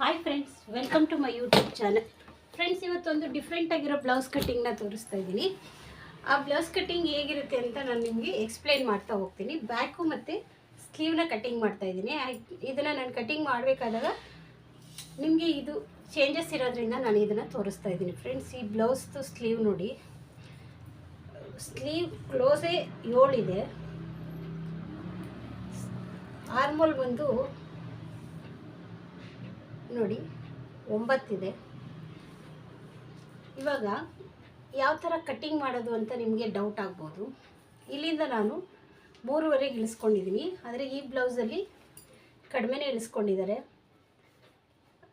Hi friends welcome to my YouTube channel friends ಇವತ್ತೊಂದು different ಆಗಿರೋ blouse ಕಟ್ಟಿಂಗ್ನ ತೋರಿಸ್ತಾ ಇದ್ದೀನಿ. ಆ ಬ್ಲೌಸ್ ಕಟ್ಟಿಂಗ್ ಹೇಗಿರುತ್ತೆ ಅಂತ ನಾನು ನಿಮಗೆ ಎಕ್ಸ್ಪ್ಲೈನ್ ಮಾಡ್ತಾ ಹೋಗ್ತೀನಿ. ಬ್ಯಾಕು ಮತ್ತು ಸ್ಲೀವ್ನ ಕಟ್ಟಿಂಗ್ ಮಾಡ್ತಾ ಇದ್ದೀನಿ. ಇದನ್ನು ನಾನು ಕಟ್ಟಿಂಗ್ ಮಾಡಬೇಕಾದಾಗ ನಿಮಗೆ ಇದು ಚೇಂಜಸ್ ಇರೋದ್ರಿಂದ ನಾನು ಇದನ್ನು ತೋರಿಸ್ತಾ ಇದ್ದೀನಿ. ಫ್ರೆಂಡ್ಸ್ ಈ ಬ್ಲೌಸ್ದು ಸ್ಲೀವ್ ನೋಡಿ. ಸ್ಲೀವ್ ಕ್ಲೋಸೇ ಏಳಿದೆ. ಆರ್ಮೋಲ್ ಬಂದು ನೋಡಿ, ಒಂಬತ್ತಿದೆ. ಇವಾಗ ಯಾವ ಥರ ಕಟ್ಟಿಂಗ್ ಮಾಡೋದು ಅಂತ ನಿಮಗೆ ಡೌಟ್ ಆಗ್ಬೋದು. ಇಲ್ಲಿಂದ ನಾನು ಮೂರುವರೆಗೆ ಇಳಿಸ್ಕೊಂಡಿದ್ದೀನಿ ಆದರೆ ಈ ಬ್ಲೌಸಲ್ಲಿ ಕಡಿಮೆನೇ ಇಳಿಸ್ಕೊಂಡಿದ್ದಾರೆ.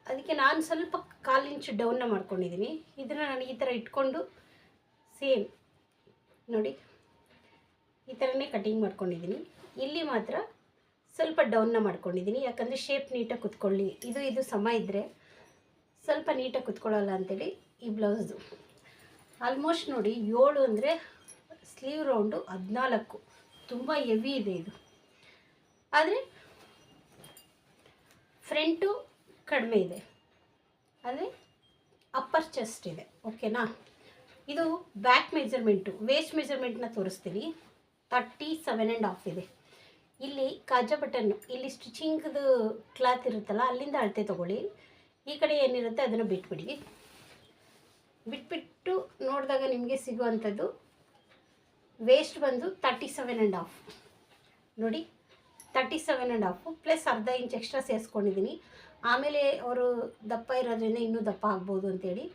ಅದಕ್ಕೆ ನಾನು ಸ್ವಲ್ಪ ಕಾಲು ಇಂಚು ಡೌನ್ನ ಮಾಡ್ಕೊಂಡಿದ್ದೀನಿ ಇದನ್ನು ನಾನು ಈ ಥರ ಇಟ್ಕೊಂಡು ಸೇಮ್ ನೋಡಿ, ಈ ಥರನೇ ಕಟ್ಟಿಂಗ್ ಮಾಡ್ಕೊಂಡಿದ್ದೀನಿ ಇಲ್ಲಿ ಮಾತ್ರ ಸ್ವಲ್ಪ ಡೌನ್ನ ಮಾಡ್ಕೊಂಡಿದ್ದೀನಿ ಯಾಕಂದರೆ ಶೇಪ್ ನೀಟಾಗಿ ಕುತ್ಕೊಳ್ಳಿ. ಇದು ಇದು ಸಮ ಇದ್ದರೆ ಸ್ವಲ್ಪ ನೀಟಾಗಿ ಕುತ್ಕೊಳ್ಳಲ್ಲ ಅಂತೇಳಿ ಈ ಬ್ಲೌಸ್ದು ಆಲ್ಮೋಸ್ಟ್ ನೋಡಿ ಏಳು ಅಂದರೆ ಸ್ಲೀವ್ ರೌಂಡು ಹದಿನಾಲ್ಕು. ತುಂಬ ಹೆವಿ ಇದೆ ಇದು. ಆದರೆ ಫ್ರಂಟು ಕಡಿಮೆ ಇದೆ. ಅಂದರೆ ಅಪ್ಪರ್ ಚೆಸ್ಟ್ ಇದೆ. ಓಕೆನಾ ಇದು ಬ್ಯಾಕ್ ಮೆಜರ್ಮೆಂಟು ವೇಸ್ಟ್ ಮೆಜರ್ಮೆಂಟ್ನ ತೋರಿಸ್ತೀನಿ. ತರ್ಟಿ ಸೆವೆನ್ ಆ್ಯಂಡ್ ಹಾಫ್ ಇದೆ. ಇಲ್ಲಿ ಕಾಜಾ ಬಟನ್ನು ಇಲ್ಲಿ ಸ್ಟಿಚಿಂಗ್ದು ಕ್ಲಾತ್ ಇರುತ್ತಲ್ಲ, ಅಲ್ಲಿಂದ ಅಳತೆ ತೊಗೊಳ್ಳಿ. ಈ ಕಡೆ ಏನಿರುತ್ತೆ ಅದನ್ನು ಬಿಟ್ಬಿಡಿ. ಬಿಟ್ಬಿಟ್ಟು ನೋಡಿದಾಗ ನಿಮಗೆ ಸಿಗುವಂಥದ್ದು ವೇಸ್ಟ್ ಬಂದು ತರ್ಟಿ ಸೆವೆನ್ ಆ್ಯಂಡ್ ಹಾಫ್ ನೋಡಿ thirty seven and half plus ಅರ್ಧ ಇಂಚ್ ಎಕ್ಸ್ಟ್ರಾ ಸೇರಿಸ್ಕೊಂಡಿದ್ದೀನಿ ಆಮೇಲೆ ಅವರು ದಪ್ಪ ಇರೋದ್ರಿಂದ ಇನ್ನೂ ದಪ್ಪ ಆಗ್ಬೋದು ಅಂತೇಳಿ.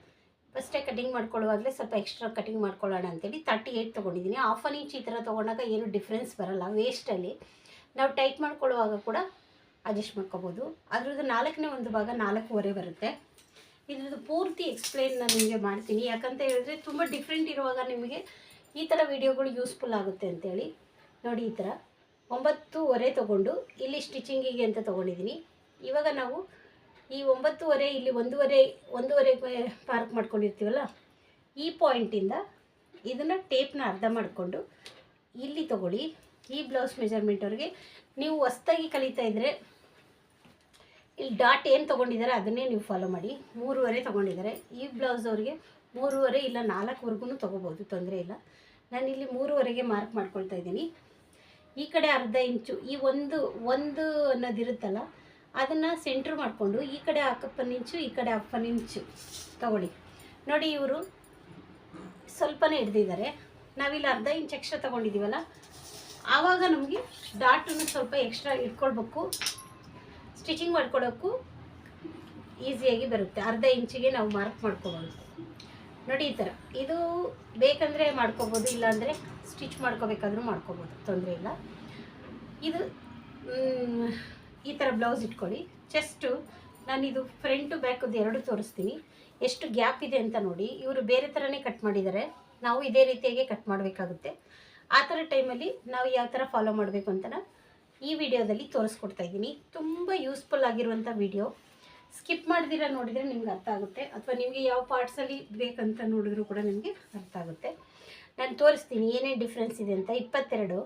ಫಸ್ಟೇ ಕಟಿಂಗ್ ಮಾಡ್ಕೊಳ್ಳುವಾಗಲೇ ಸ್ವಲ್ಪ ಎಕ್ಸ್ಟ್ರಾ ಕಟಿಂಗ್ ಮಾಡ್ಕೊಳ್ಳೋಣ ಅಂತೇಳಿ ತರ್ಟಿ ಏಯ್ಟ್ ತೊಗೊಂಡಿದ್ದೀನಿ ಹಾಫ್ ಆನ್ ಇಂಚ್ ಈ ಥರ ತೊಗೊಂಡಾಗ ಏನು ಡಿಫ್ರೆನ್ಸ್ ಬರಲ್ಲ ವೇಸ್ಟಲ್ಲಿ ನಾವು ಟೈಟ್ ಮಾಡ್ಕೊಳ್ಳುವಾಗ ಕೂಡ ಅಡ್ಜಸ್ಟ್ ಮಾಡ್ಕೋಬೋದು. ಅದ್ರದ್ದು ನಾಲ್ಕನೇ ಒಂದು ಭಾಗ ನಾಲ್ಕೂವರೆ ಬರುತ್ತೆ. ಇದ್ರದ್ದು ಪೂರ್ತಿ ಎಕ್ಸ್ಪ್ಲೇನ್ ನಾನು ನಿಮಗೆ ಮಾಡ್ತೀನಿ. ಯಾಕಂತ ಹೇಳಿದ್ರೆ ತುಂಬ ಡಿಫ್ರೆಂಟ್ ಇರುವಾಗ ನಿಮಗೆ ಈ ಥರ ವೀಡಿಯೋಗಳು ಯೂಸ್ಫುಲ್ ಆಗುತ್ತೆ ಅಂತೇಳಿ. ನೋಡಿ ಈ ಥರ ಒಂಬತ್ತೂವರೆ ತೊಗೊಂಡು ಇಲ್ಲಿ ಸ್ಟಿಚಿಂಗಿಗೆ ಅಂತ ತೊಗೊಂಡಿದ್ದೀನಿ ಇವಾಗ ನಾವು ಈ ಒಂಬತ್ತುವರೆ, ಇಲ್ಲಿ ಒಂದೂವರೆ ಒಂದೂವರೆ ಪಾರ್ಕ್ ಮಾಡ್ಕೊಂಡಿರ್ತೀವಲ್ಲ, ಈ ಪಾಯಿಂಟಿಂದ ಇದನ್ನು ಟೇಪ್ನ ಅರ್ಧ ಮಾಡಿಕೊಂಡು ಇಲ್ಲಿ ತಗೊಳ್ಳಿ. ಈ ಬ್ಲೌಸ್ ಮೆಜರ್ಮೆಂಟವ್ರಿಗೆ ನೀವು ಹೊಸ್ದಾಗಿ ಕಲಿತಾ ಇದ್ರೆ, ಇಲ್ಲಿ ಡಾಟ್ ಏನು ತೊಗೊಂಡಿದ್ದಾರೆ ಅದನ್ನೇ ನೀವು ಫಾಲೋ ಮಾಡಿ. ಮೂರುವರೆ ತೊಗೊಂಡಿದ್ದಾರೆ ಈ ಬ್ಲೌಸ್ ಅವ್ರಿಗೆ ಮೂರುವರೆ ಇಲ್ಲ ನಾಲ್ಕುವರೆಗೂ ತೊಗೋಬೋದು, ತೊಂದರೆ ಇಲ್ಲ. ನಾನು ಇಲ್ಲಿ ಮೂರುವರೆಗೆ ಮಾರ್ಕ್ ಮಾಡ್ಕೊಳ್ತಾ ಇದ್ದೀನಿ. ಈ ಕಡೆ ಅರ್ಧ ಇಂಚು, ಈ ಒಂದು ಒಂದು ಅನ್ನೋದಿರುತ್ತಲ್ಲ ಅದನ್ನು ಸೆಂಟ್ರ್ ಮಾಡಿಕೊಂಡು ಈ ಕಡೆ ಹಾಕಪ್ಪನ್ ಇಂಚು ಈ ಕಡೆ ಅಪ್ಪನ್ ಇಂಚು ತಗೊಳ್ಳಿ. ನೋಡಿ ಇವರು ಸ್ವಲ್ಪನೇ ಹಿಡ್ದಿದ್ದಾರೆ. ನಾವಿಲ್ಲಿ ಅರ್ಧ ಇಂಚ್ ಎಕ್ಸ್ಟ್ರಾ ತೊಗೊಂಡಿದ್ದೀವಲ್ಲ ಆವಾಗ ನಮಗೆ ಡಾಟನ್ನು ಸ್ವಲ್ಪ ಎಕ್ಸ್ಟ್ರಾ ಇಟ್ಕೊಳ್ಬೇಕು. ಸ್ಟಿಚಿಂಗ್ ಮಾಡ್ಕೊಳ್ಳೋಕ್ಕೂ ಈಸಿಯಾಗಿ ಬರುತ್ತೆ. ಅರ್ಧ ಇಂಚಿಗೆ ನಾವು ಮಾರ್ಕ್ ಮಾಡ್ಕೋಬೋದು. ನೋಡಿ ಈ ಥರ. ಇದು ಬೇಕಂದರೆ ಮಾಡ್ಕೋಬೋದು, ಇಲ್ಲಾಂದರೆ ಸ್ಟಿಚ್ ಮಾಡ್ಕೋಬೇಕಾದ್ರೂ ಮಾಡ್ಕೋಬೋದು. ತೊಂದರೆ ಇಲ್ಲ. ಇದು ಈ ಥರ ಬ್ಲೌಸ್ ಇಟ್ಕೊಳ್ಳಿ. ಚೆಸ್ಟು ನಾನಿದು ಫ್ರಂಟು ಬ್ಯಾಕದ್ದು ಎರಡು ತೋರಿಸ್ತೀನಿ. ಎಷ್ಟು ಗ್ಯಾಪ್ ಇದೆ ಅಂತ ನೋಡಿ. ಇವರು ಬೇರೆ ಥರನೇ ಕಟ್ ಮಾಡಿದ್ದಾರೆ. ನಾವು ಇದೇ ರೀತಿಯಾಗಿ ಕಟ್ ಮಾಡಬೇಕಾಗುತ್ತೆ. ಆ ಥರ ಟೈಮಲ್ಲಿ ನಾವು ಯಾವ ಥರ ಫಾಲೋ ಮಾಡಬೇಕು ಅಂತ ಈ ವಿಡಿಯೋದಲ್ಲಿ ತೋರಿಸ್ಕೊಡ್ತಾ ಇದ್ದೀನಿ. ತುಂಬ ಯೂಸ್ಫುಲ್ ಆಗಿರುವಂಥ ವಿಡಿಯೋ. ಸ್ಕಿಪ್ ಮಾಡಿದಿರ ನೋಡಿದರೆ ನಿಮ್ಗೆ ಅರ್ಥ ಆಗುತ್ತೆ. ಅಥವಾ ನಿಮಗೆ ಯಾವ ಪಾರ್ಟ್ಸಲ್ಲಿ ಬೇಕಂತ ನೋಡಿದ್ರು ಕೂಡ ನಿಮಗೆ ಅರ್ಥ ಆಗುತ್ತೆ. ನಾನು ತೋರಿಸ್ತೀನಿ ಏನೇನು ಡಿಫ್ರೆನ್ಸ್ ಇದೆ ಅಂತ. ಇಪ್ಪತ್ತೆರಡು.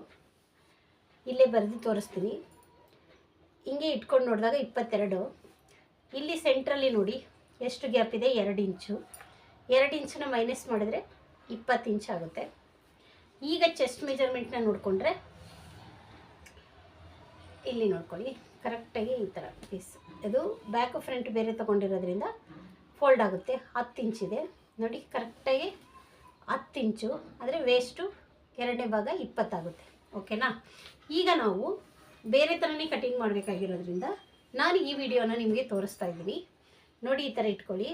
ಇಲ್ಲೇ ಬರೆದು ತೋರಿಸ್ತೀನಿ. ಹಿಂಗೆ ಇಟ್ಕೊಂಡು ನೋಡಿದಾಗ ಇಪ್ಪತ್ತೆರಡು. ಇಲ್ಲಿ ಸೆಂಟ್ರಲ್ಲಿ ನೋಡಿ, ಎಷ್ಟು ಗ್ಯಾಪ್ ಇದೆ? ಎರಡು ಇಂಚು ಎರಡು ಇಂಚನ್ನ ಮೈನಸ್ ಮಾಡಿದ್ರೆ ಇಪ್ಪತ್ತು ಇಂಚ್ ಆಗುತ್ತೆ. ಈಗ ಚೆಸ್ಟ್ ಮೆಜರ್ಮೆಂಟ್ನ ನೋಡಿಕೊಂಡ್ರೆ ಇಲ್ಲಿ ನೋಡ್ಕೊಳ್ಳಿ. ಕರೆಕ್ಟಾಗಿ ಈ ಥರ ಪೀಸ್ ಇದು ಬ್ಯಾಕ್ ಫ್ರಂಟ್ ಬೇರೆ ತೊಗೊಂಡಿರೋದ್ರಿಂದ ಫೋಲ್ಡ್ ಆಗುತ್ತೆ. ಹತ್ತು ಇಂಚಿದೆ ನೋಡಿ ಕರೆಕ್ಟಾಗಿ ಹತ್ತು ಇಂಚು ಆದರೆ ವೇಸ್ಟು ಎರಡನೇ ಭಾಗ ಇಪ್ಪತ್ತಾಗುತ್ತೆ. ಓಕೆನಾ ಈಗ ನಾವು ಬೇರೆ ಥರನೇ ಕಟಿಂಗ್ ಮಾಡಬೇಕಾಗಿರೋದ್ರಿಂದ ನಾನು ಈ ವಿಡಿಯೋನ ನಿಮಗೆ ತೋರಿಸ್ತಾ ಇದ್ದೀನಿ. ನೋಡಿ, ಈ ಥರ ಇಟ್ಕೊಳ್ಳಿ.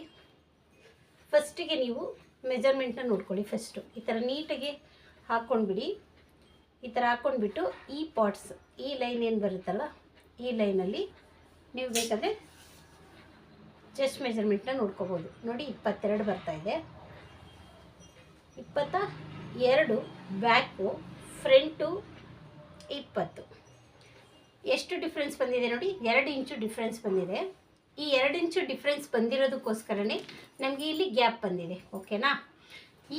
ಫಸ್ಟಿಗೆ ನೀವು ಮೆಜರ್ಮೆಂಟ್ನ ನೋಡ್ಕೊಳ್ಳಿ ಫಸ್ಟು ಈ ಥರ ನೀಟಾಗಿ ಹಾಕ್ಕೊಂಡ್ಬಿಡಿ. ಈ ಥರ ಹಾಕ್ಕೊಂಡ್ಬಿಟ್ಟು ಈ ಪಾಟ್ಸ್, ಈ ಲೈನ್ ಏನು ಬರುತ್ತಲ್ಲ, ಈ ಲೈನಲ್ಲಿ ನೀವು ಬೇಕಾದರೆ ಚೆಸ್ಟ್ ಮೆಜರ್ಮೆಂಟ್ನ ನೋಡ್ಕೋಬೋದು. ನೋಡಿ, ಇಪ್ಪತ್ತೆರಡು ಬರ್ತಾಯಿದೆ ಇಪ್ಪತ್ತ ಎರಡು ಬ್ಯಾಕು ಫ್ರಂಟು ಇಪ್ಪತ್ತು. ಎಷ್ಟು ಡಿಫ್ರೆನ್ಸ್ ಬಂದಿದೆ ನೋಡಿ, ಎರಡು ಇಂಚು ಡಿಫ್ರೆನ್ಸ್ ಬಂದಿದೆ. ಈ ಎರಡು ಇಂಚು ಡಿಫ್ರೆನ್ಸ್ ಬಂದಿರೋದಕ್ಕೋಸ್ಕರನೇ ನಮಗೆ ಇಲ್ಲಿ ಗ್ಯಾಪ್ ಬಂದಿದೆ ಓಕೆನಾ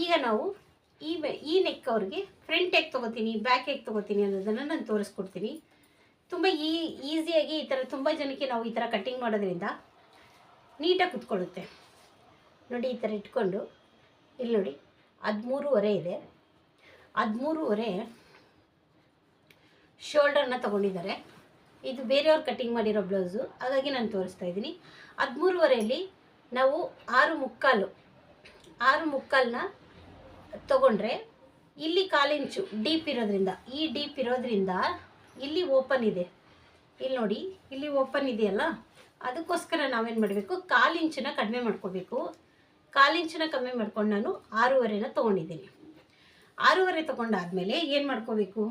ಈಗ ನಾವು ಈ ಈ ನೆಕ್ ಅವ್ರಿಗೆ ಫ್ರಂಟ್ ಹೇಗೆ ತೊಗೋತೀನಿ ಬ್ಯಾಕ್ ಹೇಗೆ ತೊಗೋತೀನಿ ಅನ್ನೋದನ್ನು ನಾನು ತೋರಿಸ್ಕೊಡ್ತೀನಿ. ತುಂಬ ಈ ಈಸಿಯಾಗಿ ಈ ಥರ ತುಂಬ ಜನಕ್ಕೆ ನಾವು ಈ ಥರ ಕಟ್ಟಿಂಗ್ ಮಾಡೋದ್ರಿಂದ ನೀಟಾಗಿ ಕುತ್ಕೊಳ್ಳುತ್ತೆ. ನೋಡಿ ಈ ಥರ ಇಟ್ಕೊಂಡು, ಇಲ್ಲಿ ನೋಡಿ, ಹದಿಮೂರುವರೆ ಇದೆ. ಹದಿಮೂರುವರೆ ಶೋಲ್ಡರ್ನ ತೊಗೊಂಡಿದ್ದಾರೆ. ಇದು ಬೇರೆಯವ್ರು ಕಟ್ಟಿಂಗ್ ಮಾಡಿರೋ ಬ್ಲೌಸು ಹಾಗಾಗಿ ನಾನು ತೋರಿಸ್ತಾ ಇದ್ದೀನಿ. ಹದಿಮೂರುವರೆಯಲ್ಲಿ ನಾವು ಆರು ಮುಕ್ಕಾಲು, ಆರು ಮುಕ್ಕಾಲನ್ನ ತಗೊಂಡ್ರೆ ಇಲ್ಲಿ ಕಾಲಿಂಚು ಡೀಪ್ ಇರೋದ್ರಿಂದ, ಈ ಡೀಪ್ ಇರೋದ್ರಿಂದ ಇಲ್ಲಿ ಓಪನ್ ಇದೆ. ಇಲ್ಲಿ ನೋಡಿ, ಇಲ್ಲಿ ಓಪನ್ ಇದೆಯಲ್ಲ? ಅದಕ್ಕೋಸ್ಕರ ನಾವೇನು ಮಾಡಬೇಕು? ಕಾಲಿಂಚನ್ನ ಕಡಿಮೆ ಮಾಡ್ಕೋಬೇಕು. ಕಾಲಿಂಚನ್ನ ಕಮ್ಮಿ ಮಾಡ್ಕೊಂಡು ನಾನು ಆರೂವರೆನ ತೊಗೊಂಡಿದ್ದೀನಿ. ಆರೂವರೆ ತೊಗೊಂಡಾದಮೇಲೆ ಏನು ಮಾಡ್ಕೋಬೇಕು?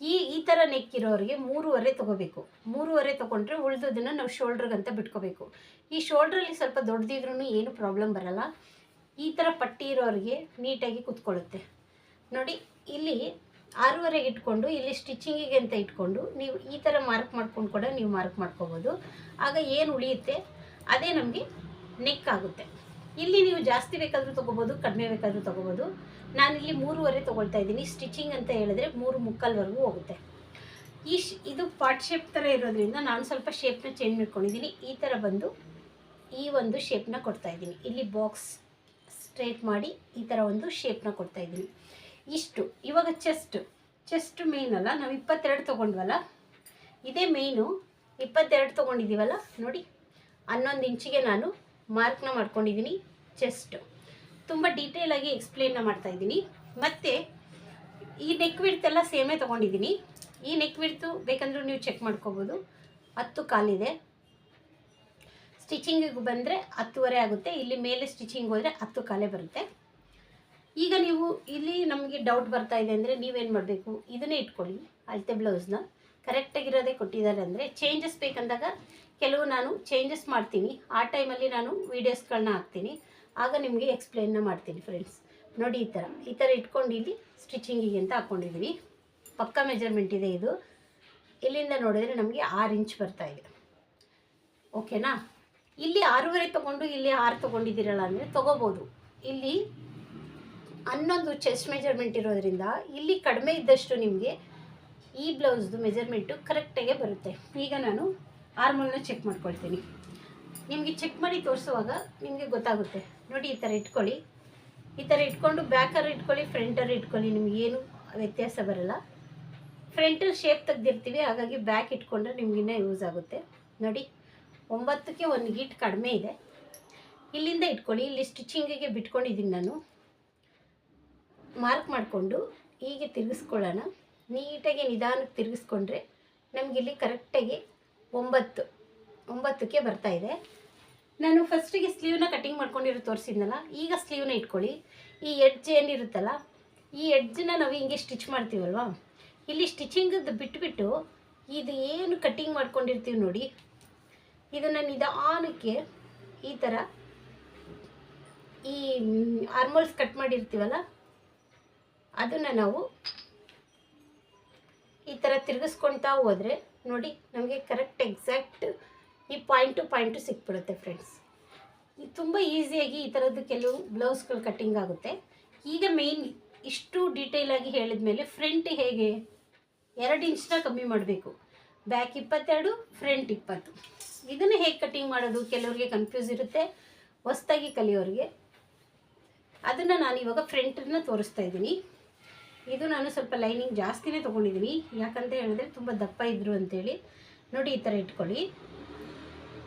ಈ ಈ ಥರ ನೆಕ್ ಇರೋರಿಗೆ ಮೂರುವರೆ ತೊಗೋಬೇಕು. ಮೂರುವರೆ ತೊಗೊಂಡ್ರೆ ಉಳಿದೋದನ್ನು ನಾವು ಶೋಲ್ಡ್ರಿಗಂತ ಬಿಟ್ಕೋಬೇಕು. ಈ ಶೋಲ್ಡ್ರಲ್ಲಿ ಸ್ವಲ್ಪ ದೊಡ್ಡದಿದ್ರೂ ಏನು ಪ್ರಾಬ್ಲಮ್ ಬರಲ್ಲ. ಈ ಥರ ಪಟ್ಟಿ ಇರೋರಿಗೆ ನೀಟಾಗಿ ಕುತ್ಕೊಳ್ಳುತ್ತೆ. ನೋಡಿ, ಇಲ್ಲಿ ಆರೂವರೆಗೆ ಇಟ್ಕೊಂಡು, ಇಲ್ಲಿ ಸ್ಟಿಚ್ಚಿಂಗಿಗೆ ಅಂತ ಇಟ್ಕೊಂಡು, ನೀವು ಈ ಥರ ಮಾರ್ಕ್ ಮಾಡ್ಕೊಂಡು ಕೂಡ ನೀವು ಮಾರ್ಕ್ ಮಾಡ್ಕೋಬೋದು. ಆಗ ಏನು ಉಳಿಯುತ್ತೆ? ಅದೇ ನಮಗೆ ನೆಕ್ ಆಗುತ್ತೆ. ಇಲ್ಲಿ ನೀವು ಜಾಸ್ತಿ ಬೇಕಾದರೂ ತೊಗೋಬೋದು, ಕಡಿಮೆ ಬೇಕಾದರೂ ತೊಗೋಬೋದು. ನಾನಿಲ್ಲಿ ಮೂರುವರೆ ತೊಗೊಳ್ತಾ ಇದ್ದೀನಿ. ಸ್ಟಿಚಿಂಗ್ ಅಂತ ಹೇಳಿದ್ರೆ ಮೂರು ಮುಕ್ಕಲ್ವರೆಗೂ ಹೋಗುತ್ತೆ. ಈ ಶ್, ಇದು ಪಾಟ್ ಶೇಪ್ ಥರ ಇರೋದ್ರಿಂದ ನಾನು ಸ್ವಲ್ಪ ಶೇಪ್ನ ಚೇಂಜ್ ಮಾಡ್ಕೊಂಡಿದ್ದೀನಿ. ಈ ಥರ ಬಂದು ಈ ಒಂದು ಶೇಪ್ನ ಕೊಡ್ತಾ ಇದ್ದೀನಿ. ಇಲ್ಲಿ ಬಾಕ್ಸ್ ಸ್ಟ್ರೇಟ್ ಮಾಡಿ ಈ ಥರ ಒಂದು ಶೇಪ್ನ ಕೊಡ್ತಾ ಇದ್ದೀನಿ. ಇಷ್ಟು. ಇವಾಗ ಚೆಸ್ಟ್ ಚೆಸ್ಟ್ ಅಲ್ಲ. ನಾವು ಇಪ್ಪತ್ತೆರಡು ತೊಗೊಂಡ್ವಲ್ಲ? ಇದೇ ಮೇಯ್ನು ಇಪ್ಪತ್ತೆರಡು ತೊಗೊಂಡಿದ್ದೀವಲ್ಲ ನೋಡಿ. ಹನ್ನೊಂದು ಇಂಚಿಗೆ ನಾನು ಮಾರ್ಕ್ನ ಮಾಡ್ಕೊಂಡಿದ್ದೀನಿ ಚೆಸ್ಟು ತುಂಬ ಡೀಟೇಲಾಗಿ ಎಕ್ಸ್ಪ್ಲೇನ್ನ ಮಾಡ್ತಾ ಇದ್ದೀನಿ. ಮತ್ತು ಈ ನೆಕ್ ವಿಡ್ತೆಲ್ಲ ಸೇಮೇ ತೊಗೊಂಡಿದ್ದೀನಿ ಈ ನೆಕ್ ವಿಡ್ತು ಬೇಕಂದ್ರೂ ನೀವು ಚೆಕ್ ಮಾಡ್ಕೋಬೋದು. ಹತ್ತು ಕಾಲಿದೆ. ಸ್ಟಿಚಿಂಗಿಗೆ ಬಂದರೆ ಹತ್ತುವರೆ ಆಗುತ್ತೆ, ಇಲ್ಲಿ ಮೇಲೆ ಸ್ಟಿಚಿಂಗ್ ಹೋದರೆ ಹತ್ತು ಕಾಲೇ ಬರುತ್ತೆ. ಈಗ ನೀವು ಇಲ್ಲಿ ನಮಗೆ ಡೌಟ್ ಬರ್ತಾ ಇದೆ ಅಂದರೆ ನೀವೇನು ಮಾಡಬೇಕು? ಇದನ್ನೇ ಇಟ್ಕೊಳ್ಳಿ, ಅಳತೆ ಬ್ಲೌಸ್ನ ಕರೆಕ್ಟಾಗಿರೋದೇ ಕೊಟ್ಟಿದ್ದಾರೆ ಅಂದರೆ ಚೇಂಜಸ್ ಬೇಕಂದಾಗ ಕೆಲವು ನಾನು ಚೇಂಜಸ್ ಮಾಡ್ತೀನಿ. ಆ ಟೈಮಲ್ಲಿ ನಾನು ವೀಡಿಯೋಸ್ಗಳನ್ನ ಹಾಕ್ತೀನಿ. ಆಗ ನಿಮಗೆ ಎಕ್ಸ್ಪ್ಲೇನ್ನ ಮಾಡ್ತೀನಿ ಫ್ರೆಂಡ್ಸ್ ನೋಡಿ ಈ ಥರ ಈ ಥರ ಇಟ್ಕೊಂಡು ಇಲ್ಲಿ ಸ್ಟಿಚಿಂಗಿಗೆ ಅಂತ ಹಾಕ್ಕೊಂಡಿದ್ದೀವಿ ಪಕ್ಕ ಮೆಜರ್ಮೆಂಟ್ ಇದೆ ಇದು. ಇಲ್ಲಿಂದ ನೋಡಿದ್ರೆ ನಮಗೆ ಆರು ಇಂಚ್ ಬರ್ತಾ ಇದೆ. ಓಕೆನಾ ಇಲ್ಲಿ ಆರೂವರೆ ತೊಗೊಂಡು ಇಲ್ಲಿ ಆರು ತೊಗೊಂಡಿದ್ದೀರಲ್ಲ ಅಂದರೆ ತೊಗೋಬೋದು. ಇಲ್ಲಿ ಹನ್ನೊಂದು ಚೆಸ್ಟ್ ಮೆಜರ್ಮೆಂಟ್ ಇರೋದ್ರಿಂದ ಇಲ್ಲಿ ಕಡಿಮೆ ಇದ್ದಷ್ಟು ನಿಮಗೆ ಈ ಬ್ಲೌಸ್ದು ಮೆಜರ್ಮೆಂಟು ಕರೆಕ್ಟಾಗೆ ಬರುತ್ತೆ. ಈಗ ನಾನು ಆರ್ಮಲ್ನ ಚೆಕ್ ಮಾಡ್ಕೊಳ್ತೀನಿ. ನಿಮಗೆ ಚೆಕ್ ಮಾಡಿ ತೋರಿಸುವಾಗ ನಿಮಗೆ ಗೊತ್ತಾಗುತ್ತೆ. ನೋಡಿ, ಈ ಥರ ಇಟ್ಕೊಳ್ಳಿ. ಈ ಥರ ಇಟ್ಕೊಂಡು ಬ್ಯಾಕರ್ ಇಟ್ಕೊಳ್ಳಿ ಫ್ರಂಟರ್ ಇಟ್ಕೊಳ್ಳಿ, ನಿಮ್ಗೆ ಏನು ವ್ಯತ್ಯಾಸ ಬರಲ್ಲ. ಫ್ರಂಟಲ್ಲಿ ಶೇಪ್ ತೆಗ್ದಿರ್ತೀವಿ, ಹಾಗಾಗಿ ಬ್ಯಾಕ್ ಇಟ್ಕೊಂಡ್ರೆ ನಿಮಗಿನ್ನ ಯೂಸ್ ಆಗುತ್ತೆ. ನೋಡಿ. ಒಂಬತ್ತಕ್ಕೆ ಒಂದು ಗೀಟ್ ಕಡಿಮೆ ಇದೆ. ಇಲ್ಲಿಂದ ಇಟ್ಕೊಳ್ಳಿ, ಇಲ್ಲಿ ಸ್ಟಿಚಿಂಗಿಗೆ ಬಿಟ್ಕೊಂಡಿದ್ದೀನಿ ನಾನು. ಮಾರ್ಕ್ ಮಾಡಿಕೊಂಡು ಹೀಗೆ ತಿರುಗಿಸ್ಕೊಳ್ಳೋಣ. ನೀಟಾಗಿ ನಿಧಾನಕ್ಕೆ ತಿರುಗಿಸ್ಕೊಂಡ್ರೆ ನಮಗಿಲ್ಲಿ ಕರೆಕ್ಟಾಗಿ ಒಂಬತ್ತು, ಒಂಬತ್ತಕ್ಕೆ ಬರ್ತಾ ಇದೆ. ನಾನು ಫಸ್ಟಿಗೆ ಸ್ಲೀವ್ನ ಕಟಿಂಗ್ ಮಾಡ್ಕೊಂಡಿರೋ ತೋರಿಸಿದ್ನಲ್ಲ, ಈಗ ಸ್ಲೀವ್ನ ಇಟ್ಕೊಳ್ಳಿ. ಈ ಎಡ್ಜ್ ಏನಿರುತ್ತಲ್ಲ, ಈ ಎಡ್ಜನ್ನ ನಾವು ಹಿಂಗೆ ಸ್ಟಿಚ್ ಮಾಡ್ತೀವಲ್ವಾ? ಇಲ್ಲಿ ಸ್ಟಿಚಿಂಗದ್ದು ಬಿಟ್ಬಿಟ್ಟು ಇದು ಏನು ಕಟ್ಟಿಂಗ್ ಮಾಡ್ಕೊಂಡಿರ್ತೀವಿ ನೋಡಿ ಇದನ್ನು ನಿಧಾನಕ್ಕೆ ಈ ಥರ ಈ ಆರ್ಮೋಲ್ಸ್ ಕಟ್ ಮಾಡಿರ್ತೀವಲ್ಲ, ಅದನ್ನು ನಾವು ಈ ಥರ ತಿರುಗಿಸ್ಕೊಳ್ತಾ ಹೋದರೆ ನೋಡಿ ನಮಗೆ ಕರೆಕ್ಟ್ ಎಕ್ಸಾಕ್ಟ್ ಈ ಪಾಯಿಂಟು ಪಾಯಿಂಟು ಸಿಕ್ಬಿಡುತ್ತೆ ಫ್ರೆಂಡ್ಸ್ ತುಂಬ ಈಸಿಯಾಗಿ ಈ ಥರದ್ದು ಕೆಲವು ಬ್ಲೌಸ್ಗಳು ಕಟ್ಟಿಂಗ್ ಆಗುತ್ತೆ. ಈಗ ಮೇಯ್ನ್ ಇಷ್ಟು ಡೀಟೇಲಾಗಿ ಹೇಳಿದ ಮೇಲೆ ಫ್ರಂಟ್ ಹೇಗೆ? ಎರಡು ಇಂಚ್ನ ಕಮ್ಮಿ ಮಾಡಬೇಕು. ಬ್ಯಾಕ್ ಇಪ್ಪತ್ತೆರಡು ಫ್ರಂಟ್ ಇಪ್ಪತ್ತು. ಇದನ್ನು ಹೇಗೆ ಕಟ್ಟಿಂಗ್ ಮಾಡೋದು? ಕೆಲವರಿಗೆ ಕನ್ಫ್ಯೂಸ್ ಇರುತ್ತೆ. ಹೊಸ್ದಾಗಿ ಕಲಿಯೋರಿಗೆ. ಅದನ್ನು ನಾನು ಇವಾಗ ಫ್ರಂಟನ್ನ ತೋರಿಸ್ತಾ ಇದ್ದೀನಿ. ಇದು ನಾನು ಸ್ವಲ್ಪ ಲೈನಿಂಗ್ ಜಾಸ್ತಿನೇ ತೊಗೊಂಡಿದ್ದೀನಿ. ಯಾಕಂತ ಹೇಳಿದ್ರೆ ತುಂಬ ದಪ್ಪ ಇದ್ರು ಅಂತೇಳಿ. ನೋಡಿ, ಈ ಥರ ಇಟ್ಕೊಳ್ಳಿ.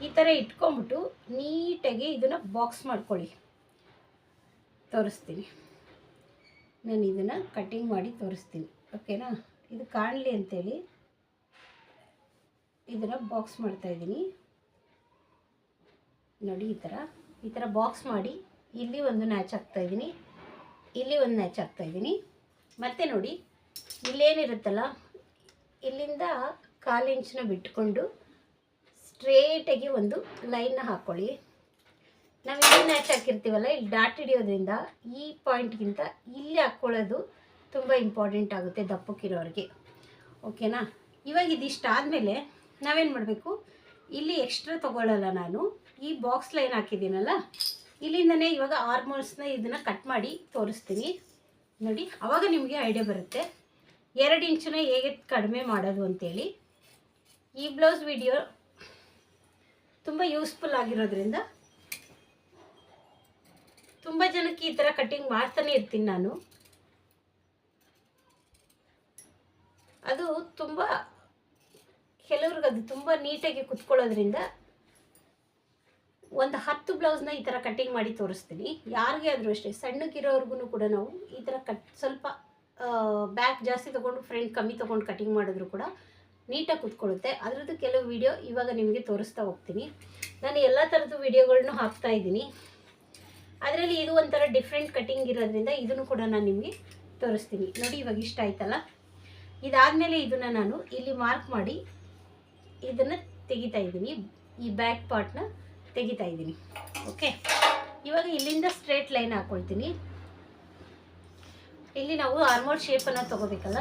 ಈ ಥರ ಇಟ್ಕೊಂಬಿಟ್ಟು ನೀಟಾಗಿ ಇದನ್ನು ಬಾಕ್ಸ್ ಮಾಡ್ಕೊಳ್ಳಿ. ತೋರಿಸ್ತೀನಿ. ನಾನು ಇದನ್ನು ಕಟ್ಟಿಂಗ್ ಮಾಡಿ ತೋರಿಸ್ತೀನಿ. ಓಕೆನಾ? ಇದು ಕಾಣಲಿ ಅಂತೇಳಿ. ಇದನ್ನು ಬಾಕ್ಸ್ ಮಾಡ್ತಾಯಿದ್ದೀನಿ ನೋಡಿ, ಈ ಥರ. ಈ ಥರ ಬಾಕ್ಸ್ ಮಾಡಿ, ಇಲ್ಲಿ ಒಂದು ನ್ಯಾಚ್ ಹಾಕ್ತಾಯಿದ್ದೀನಿ ಇಲ್ಲಿ ಒಂದು ನ್ಯಾಚ್ ಹಾಕ್ತಾಯಿದ್ದೀನಿ ಮತ್ತೆ ನೋಡಿ ಇಲ್ಲೇನಿರುತ್ತಲ್ಲ ಇಲ್ಲಿಂದ ಕಾಲು ಇಂಚನ್ನ ಬಿಟ್ಕೊಂಡು ಸ್ಟ್ರೇಟಾಗಿ ಒಂದು ಲೈನ್ನ ಹಾಕ್ಕೊಳ್ಳಿ ನಾವು ಇಲ್ಲಿ ನ್ಯಾಚ್ ಹಾಕಿರ್ತೀವಲ್ಲ, ಇಲ್ಲಿ ಡಾಟ್ ಹಿಡಿಯೋದ್ರಿಂದ ಈ ಪಾಯಿಂಟ್ಗಿಂತ ಇಲ್ಲಿ ಹಾಕ್ಕೊಳ್ಳೋದು ತುಂಬ ಇಂಪಾರ್ಟೆಂಟ್ ಆಗುತ್ತೆ ದಪ್ಪಕ್ಕಿರೋರಿಗೆ. ಓಕೆನಾ ಇವಾಗ ಇದಿಷ್ಟು ಆದಮೇಲೆ ನಾವೇನು ಮಾಡಬೇಕು? ಇಲ್ಲಿ ಎಕ್ಸ್ಟ್ರಾ ತೊಗೊಳ್ಳಲ್ಲ ನಾನು. ಈ ಬಾಕ್ಸ್ ಲೈನ್ ಹಾಕಿದ್ದೀನಲ್ಲ, ಇಲ್ಲಿಂದನೇ ಇವಾಗ ಆರ್ಮೋಲ್ಸ್ನ ಇದನ್ನು ಕಟ್ ಮಾಡಿ ತೋರಿಸ್ತೀನಿ. ನೋಡಿ ಆವಾಗ ನಿಮಗೆ ಐಡಿಯಾ ಬರುತ್ತೆ. ಎರಡು ಇಂಚನ್ನ ಹೇಗೆ ಕಡಿಮೆ ಮಾಡೋದು ಅಂತೇಳಿ. ಈ ಬ್ಲೌಸ್ ವಿಡಿಯೋ ತುಂಬ ಯೂಸ್ಫುಲ್ ಆಗಿರೋದ್ರಿಂದ ತುಂಬ ಜನಕ್ಕೆ ಈ ಥರ ಕಟ್ಟಿಂಗ್ ಮಾಡ್ತಾನೆ ಇರ್ತೀನಿ ನಾನು. ಅದು ತುಂಬ ಕೆಲವ್ರಿಗೆ ಅದು ತುಂಬ ನೀಟಾಗಿ ಕುತ್ಕೊಳ್ಳೋದ್ರಿಂದ ಒಂದು ಹತ್ತು ಬ್ಲೌಸ್ನ ಈ ಥರ ಕಟ್ಟಿಂಗ್ ಮಾಡಿ ತೋರಿಸ್ತೀನಿ. ಯಾರಿಗೆ ಆದರೂ ಅಷ್ಟೇ ಸಣ್ಣಕ್ಕಿರೋರ್ಗು ಕೂಡ ನಾವು ಈ ಥರ ಕಟ್, ಸ್ವಲ್ಪ ಬ್ಯಾಕ್ ಜಾಸ್ತಿ ತೊಗೊಂಡು ಫ್ರಂಟ್ ಕಮ್ಮಿ ತೊಗೊಂಡು ಕಟಿಂಗ್ ಮಾಡಿದ್ರು ಕೂಡ ನೀಟಾಗಿ ಕುತ್ಕೊಳ್ಳುತ್ತೆ. ಅದರದ್ದು ಕೆಲವು ವಿಡಿಯೋ ಇವಾಗ ನಿಮಗೆ ತೋರಿಸ್ತಾ ಹೋಗ್ತೀನಿ. ನಾನು ಎಲ್ಲ ಥರದ್ದು ವಿಡಿಯೋಗಳನ್ನೂ ಹಾಕ್ತಾ ಇದ್ದೀನಿ. ಅದರಲ್ಲಿ ಇದು ಒಂಥರ ಡಿಫ್ರೆಂಟ್ ಕಟಿಂಗ್ ಇರೋದ್ರಿಂದ ಇದನ್ನು ಕೂಡ ನಾನು ನಿಮಗೆ ತೋರಿಸ್ತೀನಿ. ನೋಡಿ ಇವಾಗ ಇಷ್ಟ ಆಯ್ತಲ್ಲ? ಇದಾದಮೇಲೆ ಇದನ್ನು ನಾನು ಇಲ್ಲಿ ಮಾರ್ಕ್ ಮಾಡಿ ಇದನ್ನು ತೆಗಿತಾ ಇದ್ದೀನಿ. ಈ ಬ್ಯಾಕ್ ಪಾರ್ಟ್ನ ತೆಗಿತಾ ಇದ್ದೀನಿ. ಓಕೆ ಇವಾಗ ಇಲ್ಲಿಂದ ಸ್ಟ್ರೇಟ್ ಲೈನ್ ಹಾಕ್ಕೊಳ್ತೀನಿ ಇಲ್ಲಿ ನಾವು ಆರ್ಮೋಲ್ ಶೇಪನ್ನು ತಗೋಬೇಕಲ್ಲ?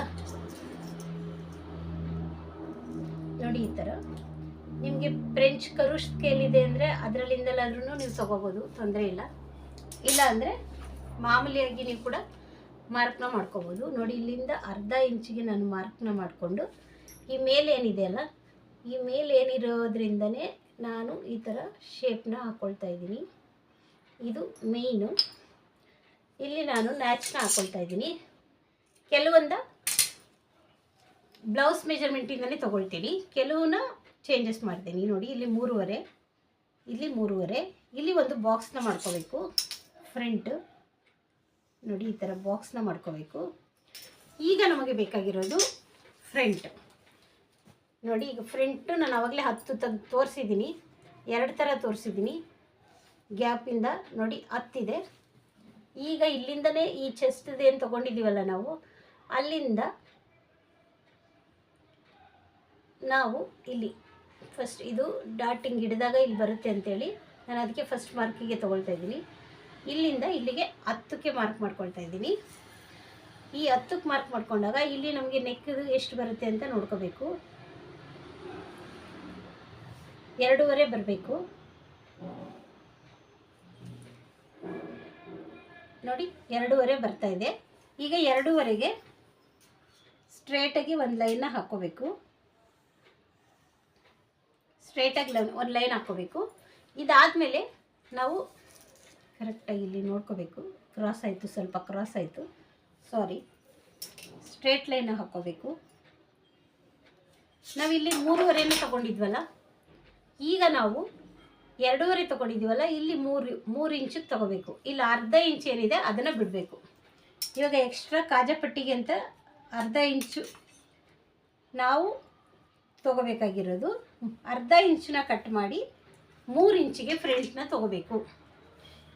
ನೋಡಿ ಈ ಥರ ನಿಮಗೆ ಫ್ರೆಂಚ್ ಕರು ಸ್ಕೇಲ್ ಇದೆ ಅಂದರೆ ಅದರಲ್ಲಿಂದಲಾದ್ರೂ ನೀವು ತಗೋಬೋದು, ತೊಂದರೆ ಇಲ್ಲ. ಇಲ್ಲ ಅಂದರೆ ಮಾಮೂಲಿಯಾಗಿ ನೀವು ಕೂಡ ಮಾರ್ಕ್ನ ಮಾಡ್ಕೋಬೋದು. ನೋಡಿ ಇಲ್ಲಿಂದ ಅರ್ಧ ಇಂಚಿಗೆ ನಾನು ಮಾರ್ಕ್ನ ಮಾಡಿಕೊಂಡು ಈ ಮೇಲೆ ಏನಿದೆ ಅಲ್ಲ? ಈ ಮೇಲೆ ಏನಿರೋದ್ರಿಂದನೇ ನಾನು ಈ ಥರ ಶೇಪ್ನ ಹಾಕ್ಕೊಳ್ತಾ ಇದ್ದೀನಿ. ಇದು ಮೇಯ್ನು ಇಲ್ಲಿ ನಾನು ನ್ಯಾಚ್ನ ಹಾಕ್ಕೊಳ್ತಾ ಇದ್ದೀನಿ. ಕೆಲವೊಂದ ಬ್ಲೌಸ್ ಮೆಜರ್ಮೆಂಟಿಂದನೇ ತೊಗೊಳ್ತೀನಿ. ಕೆಲವನ್ನ ಚೇಂಜಸ್ ಮಾಡ್ತೀನಿ. ನೋಡಿ, ಇಲ್ಲಿ ಮೂರುವರೆ ಇಲ್ಲಿ ಮೂರುವರೆ, ಇಲ್ಲಿ ಒಂದು ಬಾಕ್ಸ್ನ ಮಾಡ್ಕೋಬೇಕು. ಫ್ರಂಟ್ ನೋಡಿ, ಈ ಥರ ಬಾಕ್ಸ್ನ ಮಾಡ್ಕೋಬೇಕು. ಈಗ ನಮಗೆ ಬೇಕಾಗಿರೋದು ಫ್ರಂಟ್ ನೋಡಿ, ಈಗ ಫ್ರಂಟು ನಾನು ಆವಾಗಲೇ ಹತ್ತು ತೆಗೆದು ತೋರಿಸಿದ್ದೀನಿ. ಎರಡು ಥರ ತೋರಿಸಿದ್ದೀನಿ. ಗ್ಯಾಪಿಂದ ನೋಡಿ ಹತ್ತಿದೆ ಈಗ ಇಲ್ಲಿಂದನೇ ಈ ಏನು ತೊಗೊಂಡಿದ್ದೀವಲ್ಲ ನಾವು? ಅಲ್ಲಿಂದ ನಾವು ಇಲ್ಲಿ ಫಸ್ಟ್ ಇದು ಡಾಟಿಂಗ್ ಹಿಡಿದಾಗ ಇಲ್ಲಿ ಬರುತ್ತೆ ಅಂತೇಳಿ ನಾನು ಅದಕ್ಕೆ ಫಸ್ಟ್ ಮಾರ್ಕಿಗೆ ತೊಗೊಳ್ತಾ ಇದ್ದೀನಿ. ಇಲ್ಲಿಂದ ಇಲ್ಲಿಗೆ ಹತ್ತಕ್ಕೆ ಮಾರ್ಕ್ ಮಾಡ್ಕೊಳ್ತಾ ಇದ್ದೀನಿ. ಈ ಹತ್ತಕ್ಕೆ ಮಾರ್ಕ್ ಮಾಡ್ಕೊಂಡಾಗ ಇಲ್ಲಿ ನಮಗೆ ನೆಕ್ಕದು ಎಷ್ಟು ಬರುತ್ತೆ ಅಂತ ನೋಡ್ಕೋಬೇಕು. ಎರಡೂವರೆ ಬರಬೇಕು. ನೋಡಿ, ಎರಡೂವರೆ ಬರ್ತಾ ಇದೆ. ಈಗ ಎರಡೂವರೆಗೆ ಸ್ಟ್ರೇಟಾಗಿ ಒಂದು ಲೈನ್ನ ಹಾಕ್ಕೋಬೇಕು. ಸ್ಟ್ರೇಟಾಗಿ ಲೈನ್ ಒಂದು ಲೈನ್ ಹಾಕ್ಕೋಬೇಕು. ಇದಾದಮೇಲೆ ನಾವು ಕರೆಕ್ಟಾಗಿ ಇಲ್ಲಿ ನೋಡ್ಕೋಬೇಕು. ಕ್ರಾಸ್ ಆಯಿತು, ಸ್ವಲ್ಪ ಕ್ರಾಸ್ ಆಯಿತು. ಸಾರಿ ಸ್ಟ್ರೇಟ್ ಲೈನ್ ಹಾಕ್ಕೋಬೇಕು. ನಾವಿಲ್ಲಿ ಮೂರುವರೆನೂ ತಗೊಂಡಿದ್ವಲ್ಲ? ಈಗ ನಾವು ಎರಡೂವರೆ ತಗೊಂಡಿದ್ದೀವಲ್ಲ, ಇಲ್ಲಿ ಮೂರು ಮೂರು ಇಂಚು ತಗೋಬೇಕು. ಇಲ್ಲಿ ಅರ್ಧ ಇಂಚ್ ಏನಿದೆ ಅದನ್ನು ಬಿಡಬೇಕು. ಇವಾಗ ಎಕ್ಸ್ಟ್ರಾ ಕಾಜಾಪಟ್ಟಿಗೆ ಅಂತ ಅರ್ಧ ಇಂಚು ನಾವು ತಗೋಬೇಕಾಗಿರೋದು. ಅರ್ಧ ಇಂಚನ್ನ ಕಟ್ ಮಾಡಿ ಮೂರು ಇಂಚಿಗೆ ಫ್ರೆಂಟ್ನ ತೊಗೋಬೇಕು.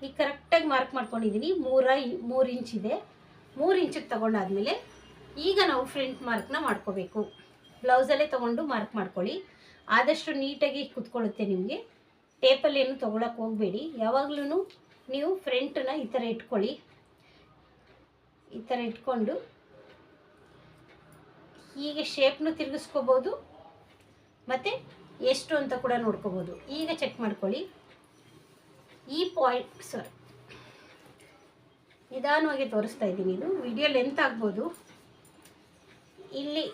ಈಗ ಕರೆಕ್ಟಾಗಿ ಮಾರ್ಕ್ ಮಾಡ್ಕೊಂಡಿದ್ದೀನಿ ಮೂರ ಮೂರು ಇಂಚಿದೆ ಮೂರು ಇಂಚಿಗೆ ತೊಗೊಂಡಾದಮೇಲೆ ಈಗ ನಾವು ಫ್ರಂಟ್ ಮಾರ್ಕ್ನ ಮಾಡ್ಕೋಬೇಕು. ಬ್ಲೌಸಲ್ಲೇ ತೊಗೊಂಡು ಮಾರ್ಕ್ ಮಾಡ್ಕೊಳ್ಳಿ. ಆದಷ್ಟು ನೀಟಾಗಿ ಕುತ್ಕೊಳ್ಳುತ್ತೆ ನಿಮಗೆ. ಟೇಪಲ್ಲಿ ಏನು ತೊಗೊಳಕ್ಕೆ ಹೋಗಬೇಡಿ. ಯಾವಾಗಲೂ ನೀವು ಫ್ರಂಟನ್ನ ಈ ಥರ ಇಟ್ಕೊಳ್ಳಿ. ಈ ಥರ ಇಟ್ಕೊಂಡು ಹೀಗೆ ಶೇಪ್ನು ತಿರುಗಿಸ್ಕೋಬೋದು. ಮತ್ತು ಎಷ್ಟು ಅಂತ ಕೂಡ ನೋಡ್ಕೋಬೋದು. ಈಗ ಚೆಕ್ ಮಾಡ್ಕೊಳ್ಳಿ. ಈ ಪಾಯಿಂಟ್ ಸರ್ ನಿಧಾನವಾಗಿ ತೋರಿಸ್ತಾ ಇದ್ದೀನಿ ಇದು. ವಿಡಿಯೋ ಲೆಂತ್ ಆಗ್ಬೋದು. ಇಲ್ಲಿ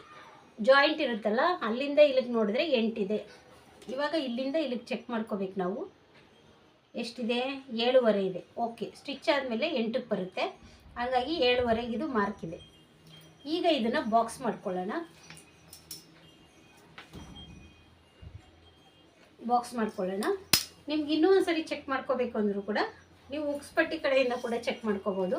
ಜಾಯಿಂಟ್ ಇರುತ್ತಲ್ಲ, ಅಲ್ಲಿಂದ ಇಲ್ಲಿಗೆ ನೋಡಿದ್ರೆ ಎಂಟಿದೆ. ಇವಾಗ ಇಲ್ಲಿಂದ ಇಲ್ಲಿಗೆ ಚೆಕ್ ಮಾಡ್ಕೋಬೇಕು ನಾವು. ಎಷ್ಟಿದೆ? ಏಳುವರೆ ಇದೆ. ಓಕೆ ಸ್ಟಿಚ್ ಆದಮೇಲೆ ಎಂಟಕ್ಕೆ ಬರುತ್ತೆ. ಹಾಗಾಗಿ ಏಳುವರೆಗೆ ಇದು ಮಾರ್ಕ್ ಇದೆ. ಈಗ ಇದನ್ನು ಬಾಕ್ಸ್ ಮಾಡ್ಕೊಳ್ಳೋಣ. ಬಾಕ್ಸ್ ಮಾಡ್ಕೊಳ್ಳೋಣ. ನಿಮ್ಗೆ ಇನ್ನೂ ಒಂದು ಸರಿ ಚೆಕ್ ಮಾಡ್ಕೋಬೇಕು ಅಂದರೂ ಕೂಡ, ನೀವು ಉಕ್ಸ್ಪಟ್ಟಿ ಕಡೆಯಿಂದ ಕೂಡ ಚೆಕ್ ಮಾಡ್ಕೋಬೋದು.